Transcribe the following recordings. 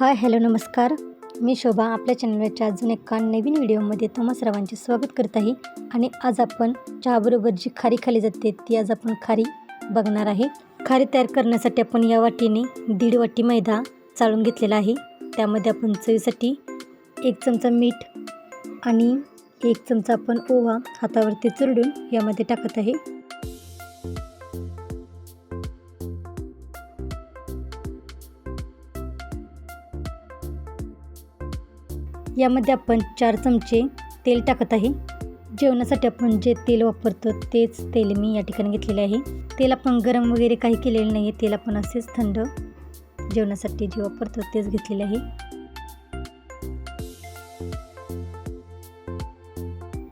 Hi hello नमस्कार. मी शोभा आपल्या चॅनलच्या अजून एका नवीन व्हिडिओमध्ये तुम्हा सर्वांचे स्वागत करत आहे. आणि आज आपण चहाबरोबर जी खारी खाली जाते ती आज आपण खारी बघणार आहे. खारी तयार करण्यासाठी आपण या वाटीने दीड वाटी मैदा चाळून घेतलेला आहे. त्यामध्ये आपण चवीसाठी एक चमचा मीठ आणि एक चमचा आपण ओवा हातावरती चुरडून यामध्ये टाकत आहे. यामध्ये आपण चार चमचे तेल टाकत आहे. जेवणासाठी आपण जे तेल वापरतो तेच तेल मी या ठिकाणी घेतलेले आहे. तेल आपण गरम वगैरे काही केलेलं नाही आहे तेल आपण असेच थंड जेवणासाठी जे वापरतो तेच घेतलेले आहे.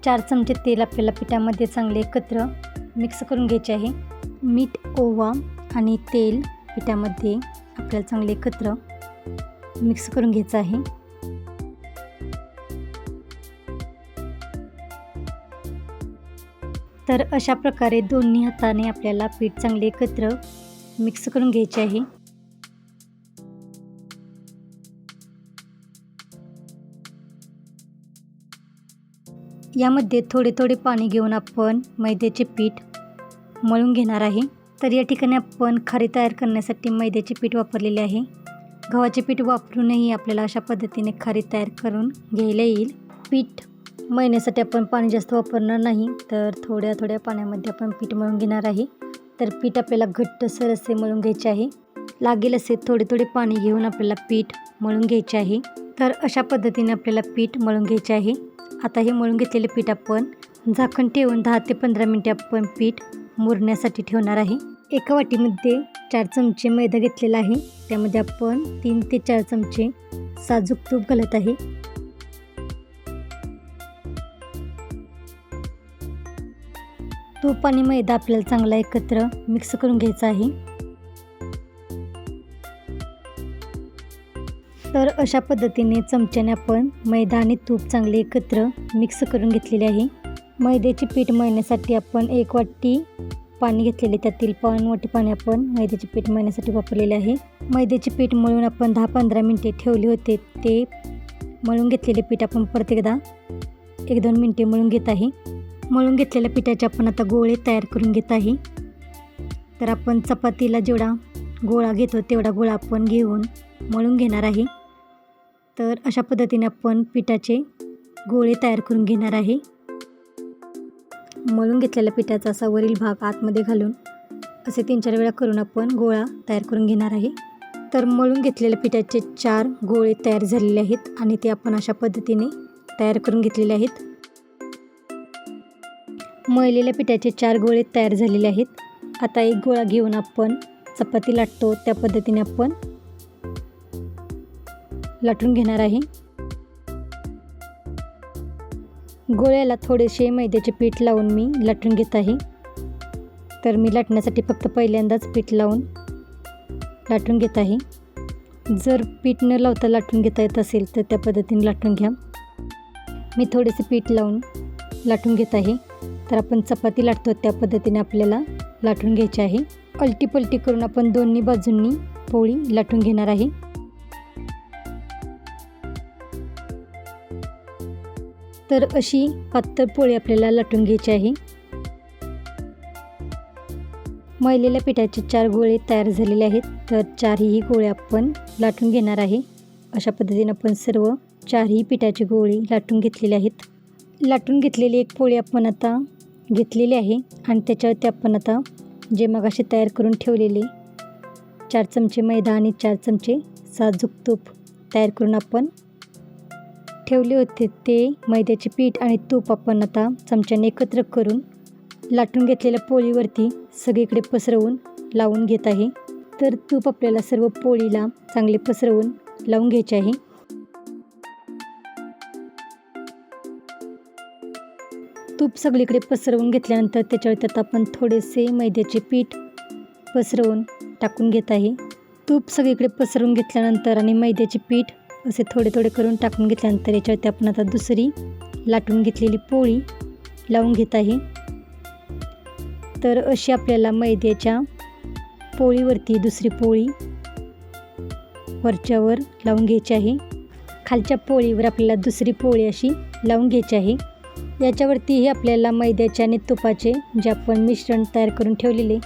चार चमचे तेल आपल्याला पिठामध्ये चांगले एकत्र मिक्स करून घ्यायचे आहे. मीठ ओवा आणि तेल पिठामध्ये आपल्याला चांगले एकत्र मिक्स करून घ्यायचं आहे. तर अशा प्रकारे दोन्ही हाताने आपल्याला पीठ चांगले एकत्र मिक्स करून घ्यायचे आहे. यामध्ये थोडे थोडे पाणी घेऊन आपण मैद्याचे पीठ मळून घेणार आहे. तर या ठिकाणी आपण खारी तयार करण्यासाठी मैद्याचे पीठ वापरलेले आहे. गव्हाचे पीठ वापरूनही आपल्याला अशा पद्धतीने खारी तयार करून घ्यायला येईल. पीठ महिन्यासाठी आपण पाणी जास्त वापरणार नाही तर थोड्या थोड्या पाण्यामध्ये आपण पीठ मळून घेणार आहे. तर पीठ आपल्याला घट्टसर असे मळून घ्यायचे आहे. लागेल असे थोडे थोडे पाणी घेऊन आपल्याला पीठ मळून घ्यायचे आहे. तर अशा पद्धतीने आपल्याला पीठ मळून घ्यायचे आहे. आता हे मळून घेतलेले पीठ आपण झाकण ठेवून दहा ते पंधरा मिनटे आपण पीठ मुरण्यासाठी ठेवणार आहे. एका वाटीमध्ये चार चमचे मैदा घेतलेला आहे. त्यामध्ये आपण तीन ते चार चमचे साजूक तूप घालत आहे. तूप आणि मैदा आपल्याला चांगला एकत्र मिक्स करून घ्यायचा आहे. तर अशा पद्धतीने चमच्याने आपण मैदा आणि तूप चांगले एकत्र मिक्स करून घेतलेले आहे. मैद्याचे पीठ मळण्यासाठी आपण एक वाटी पाणी घेतलेले त्यातील पाऊण वाटी पाणी आपण मैद्याचे पीठ मळण्यासाठी वापरलेले आहे. मैद्याचे पीठ मळून आपण दहा पंधरा मिनटे ठेवले होते ते मळून घेतलेले पीठ आपण परत एकदा एक दोन मिनटे मळून घेत आहे. मळून घेतलेल्या पिठाचे आपण आता गोळे तयार करून घेत आहे. तर आपण चपातीला जेवढा गोळा घेतो तेवढा गोळा आपण घेऊन मळून घेणार आहे. तर अशा पद्धतीने आपण पिठाचे गोळे तयार करून घेणार आहे. मळून घेतलेल्या पिठाचा असा वरील भाग आतमध्ये घालून असे तीन चार वेळा करून आपण गोळा तयार करून घेणार आहे. तर मळून घेतलेल्या पिठाचे चार गोळे तयार झालेले आहेत आणि ते आपण अशा पद्धतीने तयार करून घेतलेले आहेत. मळलेल्या पिठाचे चार गोळे तयार झालेले आहेत. आता एक गोळा घेऊन आपण चपाती लाटतो. त्या पद्धतीने आपण लाटून घेणार आहे. गोळ्याला थोडेसे मैद्याचे पीठ लावून मी लाटून घेत आहे. तर मी लाटण्यासाठी फक्त पहिल्यांदाच पीठ लावून लाटून घेत आहे. जर पीठ न लावता लाटून घेता येत असेल तर त्या पद्धतीने लाटून घ्या. मी थोडेसे पीठ लावून लाटून घेत आहे. तर आपण चपाती लाटतो त्या पद्धतीने आपल्याला लाटून घ्यायची आहे. अलटी पलटी करून आपण दोन्ही बाजूंनी पोळी लाटून घेणार आहे. तर अशी पातळ पोळी आपल्याला लाटून घ्यायची आहे. मळलेल्या पिठाचे चार गोळे तयार झालेले आहेत. तर चारही गोळे आपण लाटून घेणार आहे. अशा पद्धतीने आपण सर्व चारही पिठाचे गोळे लाटून घेतलेले आहेत. लाटून घेतलेली एक पोळी आपण आता घेतलेली आहे. आणि त्याच्यावरती आपण आता जे मगाशी तयार करून ठेवलेले चार चमचे मैदा आणि चार चमचे साजूक तूप तयार करून आपण ठेवले होते. ते मैद्याचे पीठ आणि तूप आपण आता चमच्याने एकत्र करून लाटून घेतलेल्या पोळीवरती सगळीकडे पसरवून लावून घेत आहे. तर तूप आपल्याला सर्व पोळीला चांगले पसरवून लावून घ्यायचे आहे. तूप सगळीकडे पसरवून घेतल्यानंतर त्याच्यावरती आता आपण थोडेसे मैद्याचे पीठ पसरवून टाकून घेत आहे. तूप सगळीकडे पसरवून घेतल्यानंतर आणि मैद्याचे पीठ असे थोडे थोडे करून टाकून घेतल्यानंतर याच्यावरती आपण आता दुसरी लाटून घेतलेली पोळी लावून घेत आहे. तर अशी आपल्याला मैद्याच्या पोळीवरती दुसरी पोळी वरच्यावर लावून घ्यायची आहे. खालच्या पोळीवर आपल्याला दुसरी पोळी अशी लावून घ्यायची आहे. याच्यावरतीही आपल्याला मैद्याचे आणि तुपाचे जे आपण मिश्रण तयार करून ठेवलेले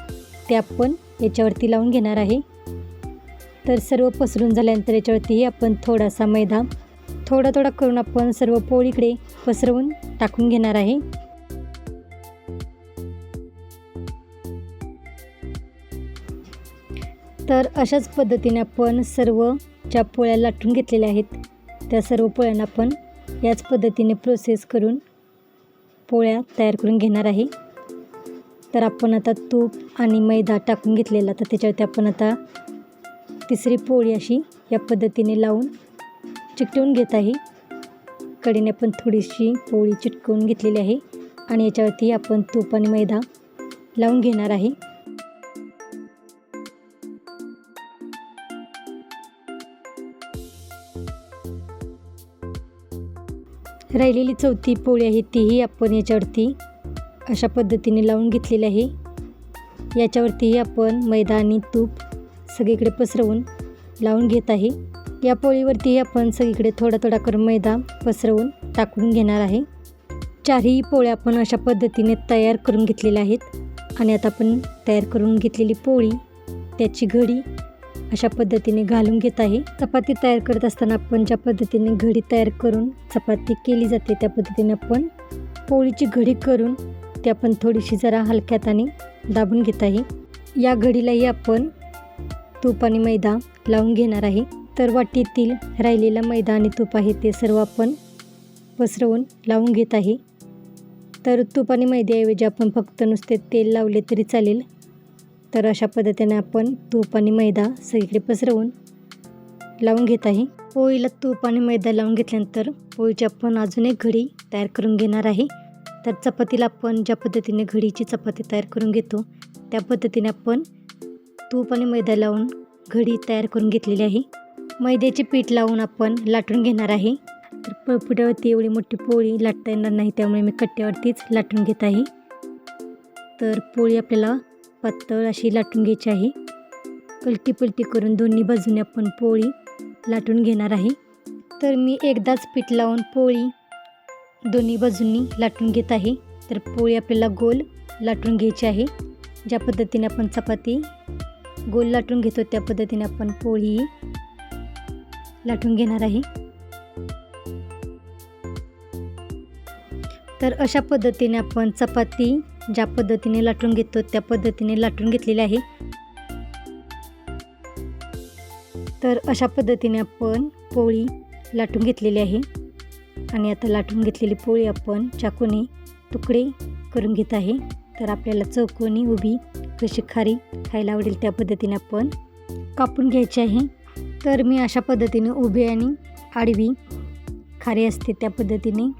ते आपण याच्यावरती लावून घेणार आहे. तर सर्व पसरून झाल्यानंतर याच्यावरतीही आपण थोडासा मैदा थोडा थोडा करून आपण सर्व पोळीकडे पसरवून टाकून घेणार आहे. तर अशाच पद्धतीने आपण सर्व ज्या पोळ्या लाटून घेतलेल्या आहेत त्या सर्व पोळ्यांना आपण याच पद्धतीने प्रोसेस करून पोळ्या तयार करून घेणार आहे. तर आपण आता तूप आणि मैदा टाकून घेतलेला. तर त्याच्यावरती आपण आता तिसरी पोळी अशी या पद्धतीने लावून चिकटवून घेत आहे. कडीने आपण थोडीशी पोळी चिटकवून घेतलेली आहे. आणि याच्यावरती आपण तूप आणि मैदा लावून घेणार आहे. राहिलेली चौथी पोळी आहे तीही आपण याच्यावरती अशा पद्धतीने लावून घेतलेली आहे. याच्यावरतीही आपण मैदा आणि तूप सगळीकडे पसरवून लावून घेत आहे. या पोळीवरतीही आपण सगळीकडे थोडा थोडा करून मैदा पसरवून टाकून घेणार आहे. चारही पोळ्या आपण अशा पद्धतीने तयार करून घेतलेल्या आहेत. आणि आता आपण तयार करून घेतलेली पोळी त्याची घडी अशा पद्धतीने घालून घेत आहे. चपाती तयार करत असताना आपण ज्या पद्धतीने घडी तयार करून चपाती केली जाते त्या पद्धतीने आपण पोळीची घडी करून ती आपण थोडीशी जरा हलक्या हाताने दाबून घेत आहे. या घडीलाही आपण तूप आणि मैदा लावून घेणार आहे. तर वाटीतील राहिलेला मैदा आणि तूप आहे ते सर्व आपण पसरवून लावून घेत आहे. तर तूप आणि मैद्याऐवजी आपण फक्त नुसते तेल लावले तरी चालेल. तर अशा पद्धतीने आपण तूप आणि मैदा सगळीकडे पसरवून लावून घेत आहे. पोळीला तूप आणि मैदा लावून घेतल्यानंतर पोळीची आपण अजून एक घडी तयार करून घेणार आहे. तर चपातीला आपण ज्या पद्धतीने घडीची चपाती तयार करून घेतो त्या पद्धतीने आपण तूप आणि मैदा लावून घडी तयार करून घेतलेली आहे. मैद्याचे पीठ लावून आपण लाटून घेणार आहे. तर पळपुट्यावरती एवढी मोठी पोळी लाटता येणार नाही त्यामुळे मी कट्ट्यावरतीच लाटून घेत आहे. तर पोळी आपल्याला पातळ अशी लाटून घ्यायची आहे. पलटी पलटी करून दोन्ही बाजूने आपण पोळी लाटून घेणार आहे. तर मी एकदाच पीठ लावून पोळी दोन्ही बाजूंनी लाटून घेत आहे. तर पोळी आपल्याला गोल लाटून घ्यायची आहे. ज्या पद्धतीने आपण चपाती गोल लाटून घेतो त्या पद्धतीने आपण पोळी लाटून घेणार आहे. तर अशा पद्धतीने आपण चपाती ज्या पद्धतीने लाटून घेतो त्या पद्धतीने लाटून घेतलेली आहे. तर अशा पद्धतीने आपण पोळी लाटून घेतलेली आहे. आणि आता लाटून घेतलेली पोळी आपण चाकूने तुकडे करून घेत आहे. तर आपल्याला चौकोनी उभी कशी खारी खायला आवडेल त्या पद्धतीने आपण कापून घ्यायची आहे. तर मी अशा पद्धतीने उभी आणि आडवी खारी असते त्या पद्धतीने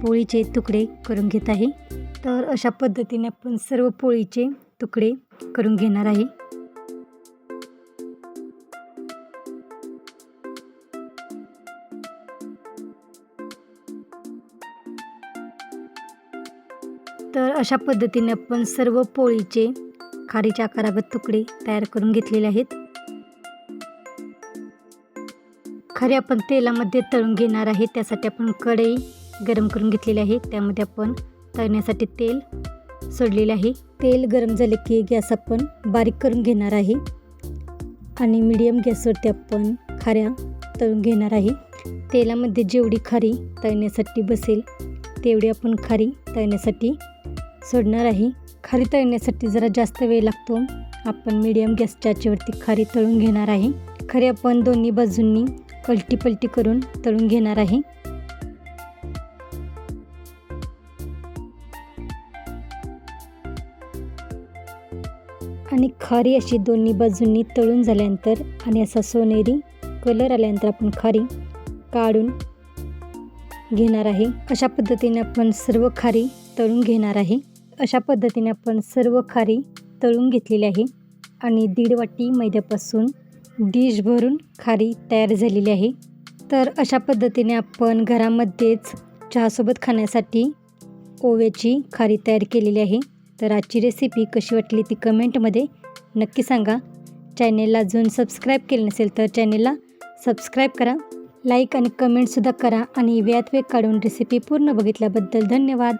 पोळीचे तुकडे करून घेत आहे. तर अशा पद्धतीने आपण सर्व पोळीचे तुकडे करून घेणार आहे. तर अशा पद्धतीने आपण सर्व पोळीचे खारीच्या आकारागत तुकडे तयार करून घेतलेले आहेत. खरे आपण तेलामध्ये तळून घेणार आहे त्यासाठी आपण कढई गरम करून घेतलेली आहे त्यामध्ये आपण तळण्यासाठी तेल सोडलेले आहे. तेल गरम झाले की गॅस आपण बारीक करून घेणार आहे. आणि मीडियम गॅसवरती आपण खाऱ्या तळून घेणार आहे. तेलामध्ये जेवढी खारी तळण्यासाठी बसेल तेवढी आपण खारी तळण्यासाठी सोडणार आहे. खारी तळण्यासाठी जरा जास्त वेळ लागतो. आपण मीडियम गॅसच्या आचेवरती खारी तळून घेणार आहे. खारी आपण दोन्ही बाजूंनी पलटी पलटी करून तळून घेणार आहे. आणि खारी अशी दोन्ही बाजूंनी तळून झाल्यानंतर आणि असा सोनेरी कलर आल्यानंतर आपण खारी काढून घेणार आहे. अशा पद्धतीने आपण सर्व खारी तळून घेणार आहे. अशा पद्धतीने आपण सर्व खारी तळून घेतलेली आहे आणि दीड वाटी मैद्यापासून डिश भरून खारी तयार झालेली आहे. तर अशा पद्धतीने आपण घरामध्येच चहासोबत खाण्यासाठी ओव्याची खारी तयार केलेली आहे. तर आजची रेसिपी कशी वाटली ती कमेंटमध्ये नक्की सांगा. चॅनेलला अजून सबस्क्राईब केले नसेल तर चॅनेलला सबस्क्राईब करा. लाईक आणि कमेंटसुद्धा करा आणि वेळात वेळ काढून रेसिपी पूर्ण बघितल्याबद्दल धन्यवाद.